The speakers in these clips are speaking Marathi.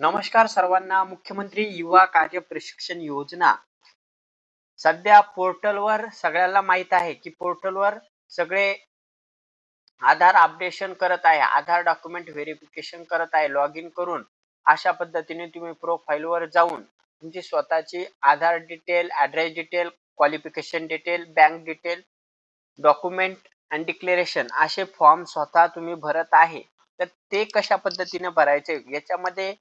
नमस्कार सर्वांना. मुख्यमंत्री युवा कार्य प्रशिक्षण योजना. सध्या पोर्टलवर सगळ्याला माहीत आहे की पोर्टलवर सगळे आधार अपडेशन करत आहे. आधार डॉक्युमेंट व्हेरिफिकेशन करत आहे. लॉग इन करून अशा पद्धतीने तुम्ही प्रोफाईल वर जाऊन तुमची स्वतःची Aadhaar detail address detail qualification detail bank detail document and declaration असे फॉर्म स्वतः तुम्ही भरत आहे. तर ते कशा पद्धतीने भरायचे? याच्यामध्ये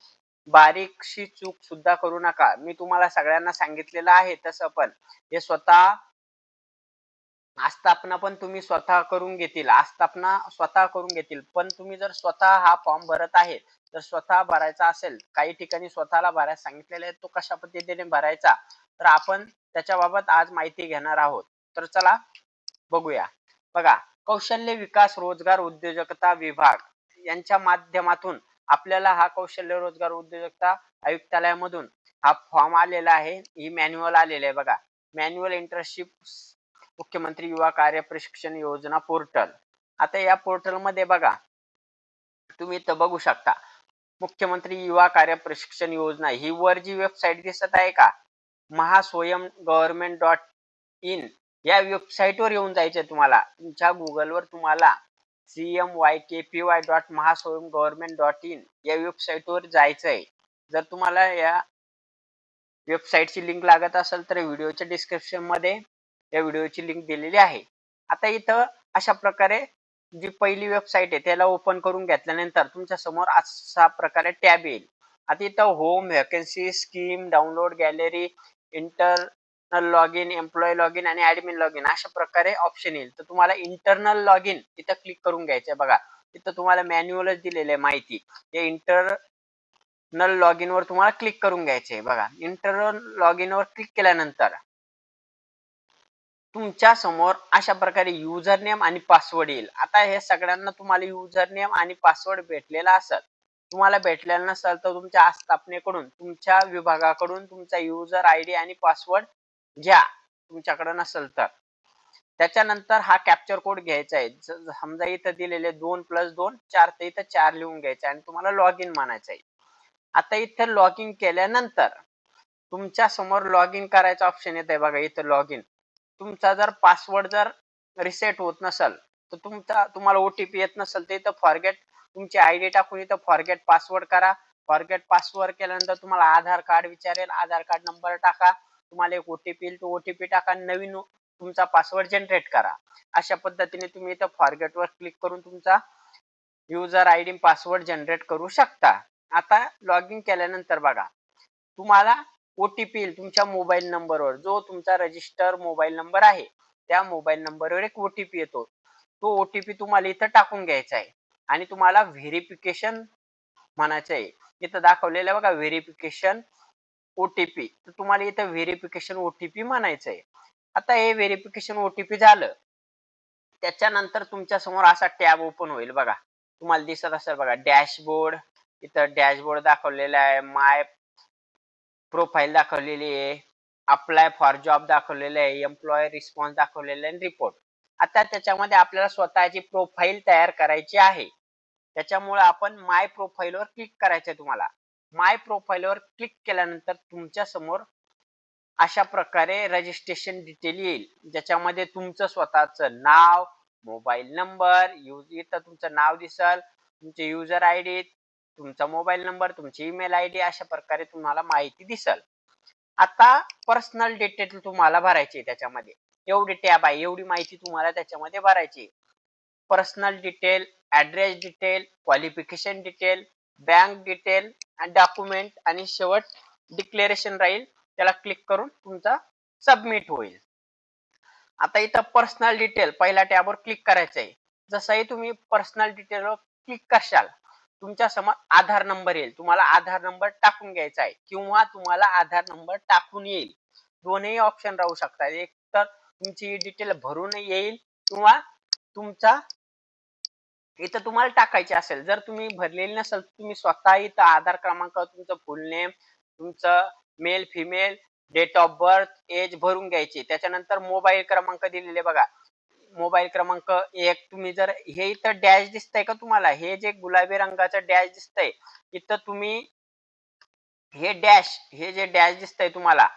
बारीकशी चूक सुद्धा करू नका. मी तुम्हाला सगळ्यांना सांगितलेलं आहे तसं पण. हे स्वतः आस्थापना पण तुम्ही स्वतः करून घेतील. आस्थापना स्वतः करून घेतील. पण तुम्ही जर स्वतः हा फॉर्म भरत आहे तर स्वतः भरायचा असेल काही ठिकाणी स्वतःला भरायला सांगितलेला आहे तो कशा पद्धतीने भरायचा? तर आपण त्याच्याबाबत आज माहिती घेणार आहोत. तर चला बघूया. बघा कौशल्य विकास रोजगार उद्योजकता विभाग यांच्या माध्यमातून आपल्याला हा कौशल्य रोजगार उद्योजकता आयुक्तालयामधून हा फॉर्म आलेला आहे. ही मॅन्युअल आलेलं आहे बघा. मॅन्युअल इंटर्नशिप मुख्यमंत्री युवा कार्य प्रशिक्षण योजना पोर्टल आता या पोर्टलमध्ये बघा. तुम्ही इथं बघू शकता. मुख्यमंत्री युवा कार्य प्रशिक्षण योजना. ही वर जी वेबसाईट दिसत आहे का? महास्वयं गव्हर्नमेंट डॉट इन या वेबसाईटवर येऊन जायचंय तुम्हाला. तुमच्या गुगलवर तुम्हाला C M Y K P Y dot Mahaswayam government dot in या वेबसाईटवर आहे जर तुम्हाला या वेबसाईटची लिंक लागत असेल तर व्हिडिओच्या डिस्क्रिप्शनमध्ये या व्हिडिओची लिंक दिलेली आहे. आता इथं अशा प्रकारे जी पहिली वेबसाईट आहे त्याला ओपन करून घेतल्यानंतर तुमच्यासमोर अशा प्रकारे टॅब येईल. आता इथं home vacancy scheme download gallery intern log in employ log in आणि ऍडमिन लॉग इन अशा प्रकारे ऑप्शन येईल. तर तुम्हाला इंटरनल लॉग इन तिथं क्लिक करून घ्यायचंय बघा. तिथं तुम्हाला मॅन्युअलच दिलेली आहे माहिती. या इंटरनल लॉग इन वर तुम्हाला क्लिक करून घ्यायचे बघा. इंटरनल लॉग इन वर क्लिक केल्यानंतर तुमच्यासमोर अशा प्रकारे युजर नेम आणि पासवर्ड येईल. आता हे सगळ्यांना तुम्हाला युजर नेम आणि पासवर्ड भेटलेला असेल तुम्हाला भेटलेला नसेल तर तुमच्या आस्थापनेकडून तुमच्या विभागाकडून तुमचा युजर आयडी आणि पासवर्ड घ्या. तुमच्याकडे नसेल तर. त्याच्यानंतर हा कॅप्चर कोड घ्यायचा आहे. समजा इथं दिलेले दोन प्लस दोन चार तर इथं चार लिहून घ्यायचे आणि तुम्हाला लॉग इन म्हणायचं आहे. आता इथं लॉग इन केल्यानंतर तुमच्यासमोर लॉग इन करायचं ऑप्शन येत आहे बघा इथं लॉग इन तुमचा जर पासवर्ड जर रिसेट होत नसेल तर तुमचा तुम्हाला ओटीपी येत नसेल तर इथं फॉरगेट तुमची आयडी टाकून इथं फॉरगेट पासवर्ड करा. फॉरगेट पासवर्ड केल्यानंतर तुम्हाला आधार कार्ड विचारेल. आधार कार्ड नंबर टाका. तुम्हाला एक ओटीपी येईल तो ओटीपी टाका नवीन तुमचा पासवर्ड जनरेट करा. अशा पद्धतीने तुम्ही इथं फॉरगेट वर क्लिक करून तुमचा user I D password generate करू शकता. आता लॉग इन केल्यानंतर बघा तुम्हाला ओटीपी येईल तुमच्या मोबाईल नंबरवर जो तुमचा रजिस्टर मोबाईल नंबर आहे त्या मोबाईल नंबरवर एक ओटीपी येतो. तो ओटीपी तुम्हाला इथं टाकून घ्यायचा आहे. आणि तुम्हाला व्हेरिफिकेशन म्हणायचं आहे. इथं दाखवलेलं बघा व्हेरिफिकेशन ओटीपी तर तुम्हाला इथं व्हेरिफिकेशन ओटीपी म्हणायचं आहे आता हे व्हेरिफिकेशन ओटीपी झालं. त्याच्यानंतर तुमच्यासमोर असा टॅब ओपन होईल बघा. तुम्हाला दिसत असेल बघा डॅशबोर्ड इथं डॅशबोर्ड दाखवलेला आहे. माय प्रोफाईल दाखवलेली आहे. अप्लाय फॉर जॉब दाखवलेलं आहे. एम्प्लॉय रिस्पॉन्स दाखवलेला आहे. रिपोर्ट आता त्याच्यामध्ये आपल्याला स्वतःची प्रोफाईल तयार करायची आहे. त्याच्यामुळे आपण माय प्रोफाईलवर क्लिक करायचं तुम्हाला. माय प्रोफाईलवर क्लिक केल्यानंतर तुमच्यासमोर अशा प्रकारे रजिस्ट्रेशन डिटेल येईल. ज्याच्यामध्ये तुमचं स्वतःचं नाव मोबाईल नंबर इथं तुमचं नाव दिसल तुमचे युजर आय डी तुमचा मोबाईल नंबर तुमची ईमेल आय डी अशा प्रकारे तुम्हाला माहिती दिसल. आता पर्सनल डिटेल तुम्हाला भरायची त्याच्यामध्ये. एवढी टॅब आहे एवढी माहिती तुम्हाला त्याच्यामध्ये भरायची personal detail address detail qualification detail bank detail document आणि शेवट डिक्लेरेशन राहील. त्याला क्लिक करून तुमचा सबमिट होईल. आता इथं पर्सनल डिटेल पहिल्या टॅबवर क्लिक करायचं आहे जसंही तुम्ही पर्सनल डिटेलवर क्लिक करशाल तुमच्यासमोर आधार नंबर येईल. तुम्हाला आधार नंबर टाकून घ्यायचा आहे किंवा तुम्हाला आधार नंबर टाकून येईल. दोन्ही ऑप्शन राहू शकतात. एक तर तुमची डिटेल भरून येईल किंवा तुमचा इथं तुम्हाला टाकायचे असेल. जर तुम्ही भरलेली नसेल तुम्ही स्वतः इथं आधार क्रमांक तुमचं फुल नेम तुमचं male female date of birth age भरून घ्यायची. त्याच्यानंतर मोबाईल क्रमांक दिलेले बघा. मोबाईल क्रमांक एक तुम्ही जर हे इथं डॅश दिसतंय का तुम्हाला? हे जे गुलाबी रंगाचं डॅश दिसतंय इथं तुम्ही हे डॅश हे जे डॅश दिसतंय तुम्हाला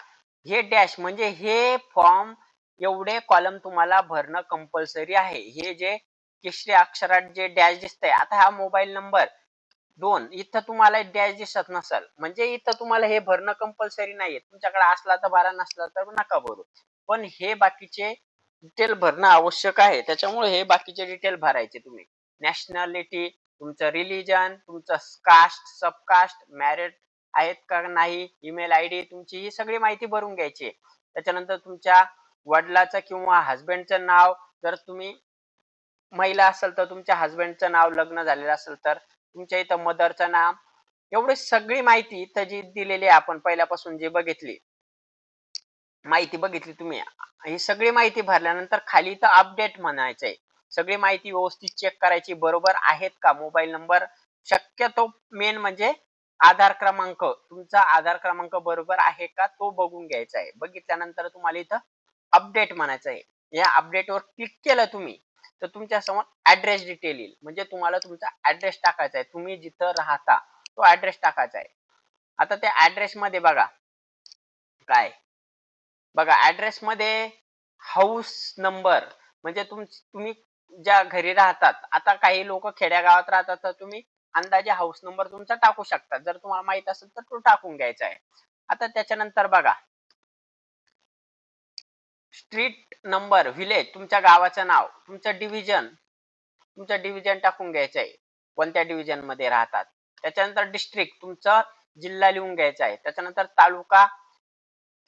हे डॅश म्हणजे हे फॉर्म एवढे कॉलम तुम्हाला भरणं कंपल्सरी आहे. हे जे केशरी अक्षरात जे डॅश दिसतंय आता हा मोबाईल नंबर दोन इथं तुम्हाला डॅश दिसत नसेल. म्हणजे इथं तुम्हाला हे भरणं कंपल्सरी नाहीये. तुमच्याकडे असला तर भरा नसला तर नका भरू. पण हे बाकीचे डिटेल भरणं आवश्यक आहे. त्याच्यामुळे हे बाकीचे डिटेल भरायचे तुम्ही. नॅशनॅलिटी तुमचं रिलीजन तुमचं कास्ट सबकास्ट मॅरिड आहेत का नाही ईमेल आय डी तुमची ही सगळी माहिती भरून घ्यायची. त्याच्यानंतर तुमच्या वडिलाचं किंवा हस्बंडचं नाव जर तुम्ही महिला असेल तर तुमच्या हस्बंडचं नाव लग्न झालेलं असेल तर तुमच्या इथं मदरचं नाव एवढी सगळी माहिती इथं जी दिलेली आहे आपण पहिल्यापासून जी बघितली. माहिती बघितली तुम्ही. ही सगळी माहिती भरल्यानंतर खाली इथं अपडेट म्हणायचंय. सगळी माहिती व्यवस्थित चेक करायची बरोबर आहेत का? मोबाईल नंबर शक्यतो मेन म्हणजे आधार क्रमांक. तुमचा आधार क्रमांक बरोबर आहे का? तो बघून घ्यायचा आहे. बघितल्यानंतर तुम्हाला इथं अपडेट म्हणायचं आहे या अपडेटवर क्लिक केलं तुम्ही तर तुमच्यासमोर ऍड्रेस डिटेल येईल. म्हणजे तुम्हाला तुमचा ऍड्रेस टाकायचा आहे. तुम्ही जिथं राहता तो ऍड्रेस टाकायचा आहे. आता त्या ऍड्रेस मध्ये बघा. काय? बघा ऍड्रेस मध्ये हाऊस नंबर म्हणजे तुम तुम्ही ज्या घरी राहतात आता काही लोक खेड्या गावात राहतात तर तुम्ही अंदाजे हाऊस नंबर तुमचा टाकू शकता. जर तुम्हाला माहीत असेल तर तो टाकून घ्यायचा आहे. आता त्याच्यानंतर बघा. स्ट्रीट नंबर विलेज तुमच्या गावाचं नाव तुमचं डिव्हिजन तुमचं डिव्हिजन टाकून घ्यायचं आहे कोणत्या डिव्हिजनमध्ये राहतात? त्याच्यानंतर डिस्ट्रिक्ट तुमचा जिल्हा लिहून घ्यायचा आहे. त्याच्यानंतर तालुका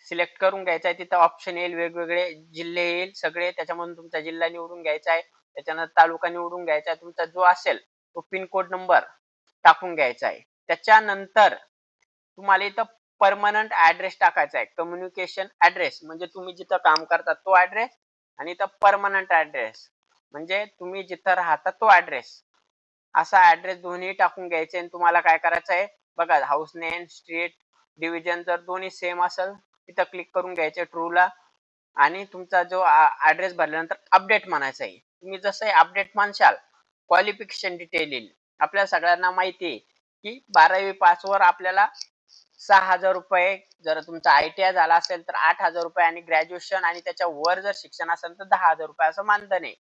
सिलेक्ट करून घ्यायचा आहे. तिथं ऑप्शन येईल वेगवेगळे जिल्हे येईल सगळे. त्याच्यामधून तुमचा जिल्हा निवडून घ्यायचा आहे. त्याच्यानंतर तालुका निवडून घ्यायचा आहे. तुमचा जो असेल तो पिनकोड नंबर टाकून घ्यायचा आहे. त्याच्यानंतर तुम्हाला इथं परमनंट ऍड्रेस टाकायचा आहे. कम्युनिकेशन ऍड्रेस म्हणजे तुम्ही जिथं काम करता तो ऍड्रेस आणि इथं परमनंट ऍड्रेस म्हणजे तुम्ही जिथं राहता तो ऍड्रेस असा ऍड्रेस दोन्ही टाकून घ्यायचे आणि तुम्हाला काय करायचं आहे? बघा हाऊस नेम स्ट्रीट डिव्हिजन जर दोन्ही सेम असेल तिथं क्लिक करून घ्यायचे ट्रूला आणि तुमचा जो ऍड्रेस भरल्यानंतर अपडेट म्हणायचा आहे. तुम्ही जसं अपडेट म्हणशाल क्वालिफिकेशन डिटेल येईल. आपल्या सगळ्यांना माहिती आहे की बारावी पास वर आपल्याला सहा हजार रुपये. जर तुमचा आय टी आय झाला असेल तर आठ हजार रुपये आणि ग्रॅज्युएशन आणि त्याच्या वर जर शिक्षण असेल तर दहा हजार रुपये असं मानधन आहे.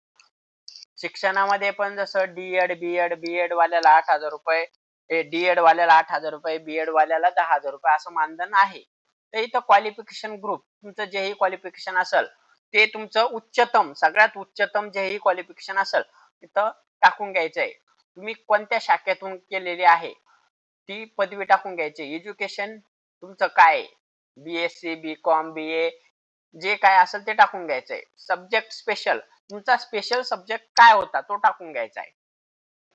शिक्षणामध्ये पण जसं D Ed B Ed B Ed वाल्याला आठ हजार रुपये डी एड वाल्याला आठ हजार रुपये बी एड वाल्याला दहा हजार रुपये असं मानधन आहे. तर इथं क्वालिफिकेशन ग्रुप तुमचं जेही क्वालिफिकेशन असेल ते तुमचं उच्चतम सगळ्यात उच्चतम जेही क्वालिफिकेशन असेल तिथं टाकून घ्यायचं आहे तुम्ही कोणत्या शाखेतून केलेली आहे? ती पदवी टाकून घ्यायची. एज्युकेशन तुमचं काय B S C B Com B A जे काय असेल ते टाकून घ्यायचंय. सब्जेक्ट स्पेशल तुमचा स्पेशल सब्जेक्ट काय होता तो टाकून घ्यायचा आहे.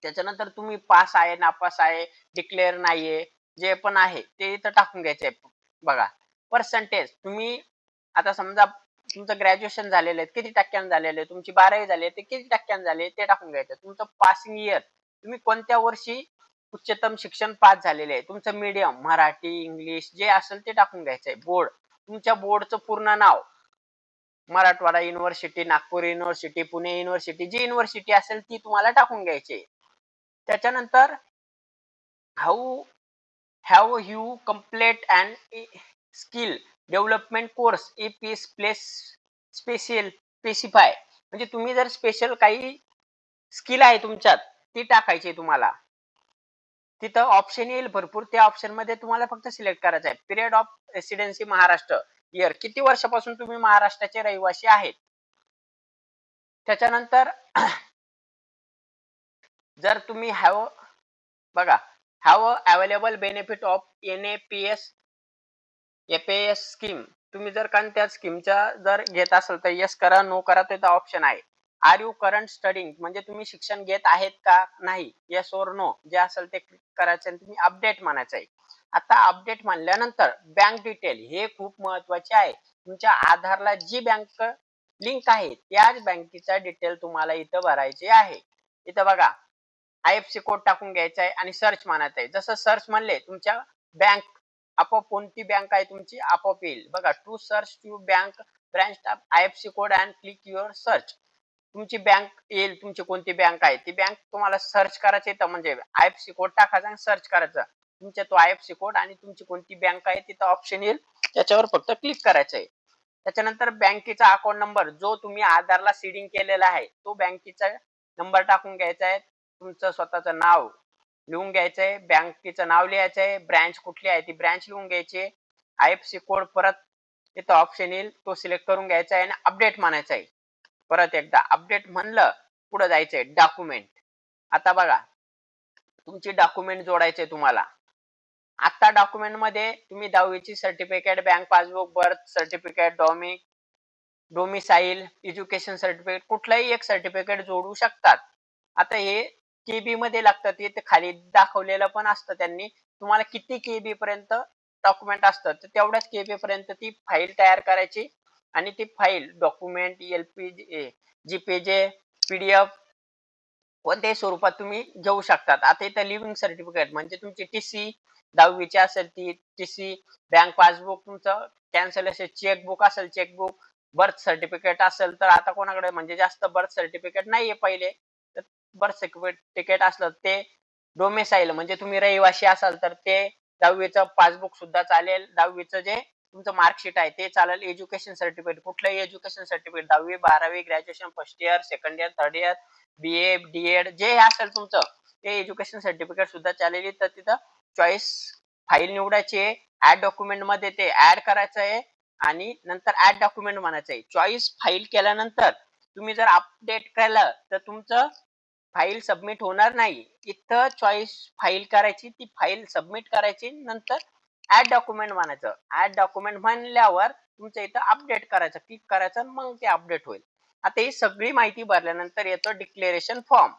त्याच्यानंतर तुम्ही पास आहे नापास आहे डिक्लेअर नाहीये जे पण आहे ते इथं टाकून घ्यायचंय. बघा पर्सेंटेज तुम्ही आता समजा तुमचं ग्रॅज्युएशन झालेलं आहे किती टक्क्यानं झालेलं आहे तुमची बारावी झाली आहे ते किती टक्क्यानं झाले ते टाकून घ्यायचं तुमचं पासिंग इयर तुम्ही कोणत्या वर्षी उच्चतम शिक्षण पास झालेले आहे. तुमचं मीडियम मराठी इंग्लिश जे असेल ते टाकून घ्यायचंय. बोर्ड तुमच्या बोर्डचं पूर्ण नाव. Marathwada university Nagpur university Pune university जी युनिव्हर्सिटी असेल ती तुम्हाला टाकून घ्यायची त्याच्यानंतर how have you complete and skill development course A P S place special specify म्हणजे तुम्ही जर स्पेशल काही स्किल आहे तुमच्यात ती टाकायची तुम्हाला. तिथं ऑप्शन येईल भरपूर. त्या ऑप्शनमध्ये तुम्हाला फक्त सिलेक्ट करायचं आहे. Period of residency Maharashtra year किती वर्षापासून तुम्ही महाराष्ट्राचे रहिवासी आहेत? त्याच्यानंतर जर तुम्ही हॅव बघा have available benefit of N A P S F S scheme तुम्ही जर का त्या स्कीमच्या जर घेत असाल तर येस करा नो करा ते ऑप्शन आहे. आर यू करंट स्टडिंग म्हणजे तुम्ही शिक्षण घेत आहेत का नाही? येस ओर नो जे असेल ते क्लिक करायचं आणि तुम्ही अपडेट म्हणायचं आहे. आता अपडेट म्हणल्यानंतर बँक डिटेल हे खूप महत्त्वाचे आहे. तुमच्या आधारला जी बँक लिंक आहे त्याच बँकेचा डिटेल तुम्हाला इथं भरायचे आहे. इथं बघा आय एफ सी कोड टाकून घ्यायचा आहे आणि सर्च म्हणायचं आहे. जसं सर्च म्हणले तुमच्या बँक आपोआप कोणती बँक आहे तुमची? आपोआप येईल. बघा to search to bank branch I F C code and click your search तुमची बँक येईल तुमची कोणती बँक आहे ती बँक तुम्हाला सर्च करायची तर म्हणजे आय एफ सी कोड टाकायचा आणि सर्च करायचा. तुमच्या तो आय एफ सी कोड आणि तुमची कोणती बँक आहे तिथं ऑप्शन येईल त्याच्यावर फक्त क्लिक करायचं आहे. त्याच्यानंतर बँकेचा अकाउंट नंबर जो तुम्ही आधारला सीडिंग केलेला आहे तो बँकेचा नंबर टाकून घ्यायचा आहे. तुमचं स्वतःचं नाव लिहून घ्यायचंय बँकेचं नाव लिहायचंय ब्रँच कुठली आहे ती ब्रँच लिहून घ्यायची आय एफ सी कोड परत तिथं ऑप्शन येईल तो सिलेक्ट करून घ्यायचा आहे आणि अपडेट म्हणायचा आहे. परत एकदा अपडेट म्हणलं पुढे जायचंय डॉक्युमेंट आता बघा तुमची डॉक्युमेंट जोडायचे तुम्हाला. आता डॉक्युमेंटमध्ये तुम्ही दहावीची certificate bank passbook birth certificate डॉमिक domicile education certificate कुठलंही एक सर्टिफिकेट जोडू शकतात. आता हे केबी मध्ये लागतं ते ते खाली दाखवलेलं पण असतं त्यांनी. तुम्हाला किती केबी पर्यंत डॉक्युमेंट असतं तर तेवढ्याच केबी पर्यंत ती फाईल तयार करायची. आणि ती file document L P G P J P D PDF कोणत्याही स्वरूपात तुम्ही घेऊ शकतात. आता इथं लिव्हिंग सर्टिफिकेट म्हणजे तुमची टी सी दहावीची असेल ती टी सी बँक पासबुक तुमचं कॅन्सल असेल चेकबुक असेल चेकबुक बर्थ सर्टिफिकेट असेल तर आता कोणाकडे? म्हणजे जास्त बर्थ सर्टिफिकेट नाहीये पहिले. तर बर्थ सर्टिफिकेट असलं ते डोमेसाईल म्हणजे तुम्ही रहिवासी असाल तर ते दहावीचं पासबुक सुद्धा चालेल. दहावीचं जे तुमचं मार्कशीट आहे ते चालेल. एज्युकेशन सर्टिफिकेट कुठलंही एज्युकेशन सर्टिफिकेट दहावी बारावी graduation first year second year third year B A D Ed जे असेल तुमचं ते एज्युकेशन सर्टिफिकेट सुद्धा चालेल. तर तिथं चॉईस फाईल निवडायची आहे ऍड डॉक्युमेंटमध्ये ते ऍड करायचं आहे आणि नंतर ऍड डॉक्युमेंट म्हणायचं आहे. चॉईस फाईल केल्यानंतर तुम्ही जर अपडेट केलं तर तुमचं फाईल सबमिट होणार नाही. इथं चॉईस फाईल करायची ती फाईल सबमिट करायची नंतर ऍड डॉक्युमेंट म्हणायचं. ऍड डॉक्युमेंट म्हणल्यावर तुमचं इथं अपडेट करायचं. क्लिक करायचं मग ते अपडेट होईल. आता ही सगळी माहिती भरल्यानंतर येतो डिक्लेरेशन फॉर्म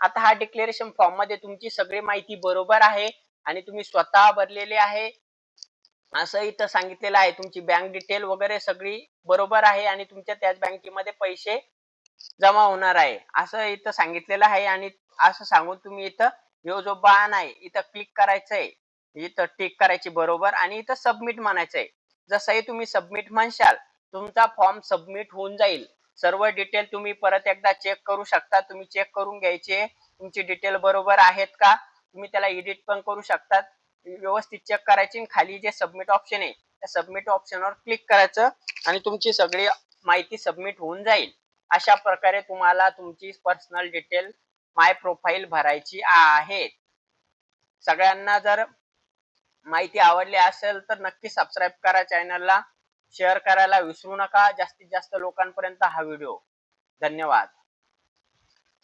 आता हा डिक्लेरेशन फॉर्ममध्ये तुमची सगळी माहिती बरोबर आहे आणि तुम्ही स्वतः भरलेले आहे. असं इथं सांगितलेलं आहे. तुमची बँक डिटेल वगैरे सगळी बरोबर आहे आणि तुमच्या त्याच बँकेमध्ये पैसे जमा होणार आहे. असं इथं सांगितलेलं आहे आणि असं सांगून तुम्ही इथं ह्यो जो बाण आहे इथं क्लिक करायचंय. इथं टिक करायची बरोबर आणि इथं सबमिट म्हणायचंय. जसंही तुम्ही सबमिट म्हणशाल तुमचा फॉर्म सबमिट होऊन जाईल. सर्व डिटेल तुम्ही परत एकदा चेक करू शकता. तुम्ही चेक करून घ्यायचे. तुमची डिटेल बरोबर आहेत का? तुम्ही त्याला एडिट पण करू शकतात. व्यवस्थित चेक करायची आणि खाली जे सबमिट ऑप्शन आहे त्या सबमिट ऑप्शनवर क्लिक करायचं आणि तुमची सगळी माहिती सबमिट होऊन जाईल. अशा प्रकारे तुम्हाला तुमची पर्सनल डिटेल माय प्रोफाईल भरायची आहे. सगळ्यांना जर माहिती आवडली असेल तर नक्की सबस्क्राईब करा चॅनलला शेअर करायला विसरू नका. जास्तीत जास्त लोकांपर्यंत हा व्हिडिओ धन्यवाद.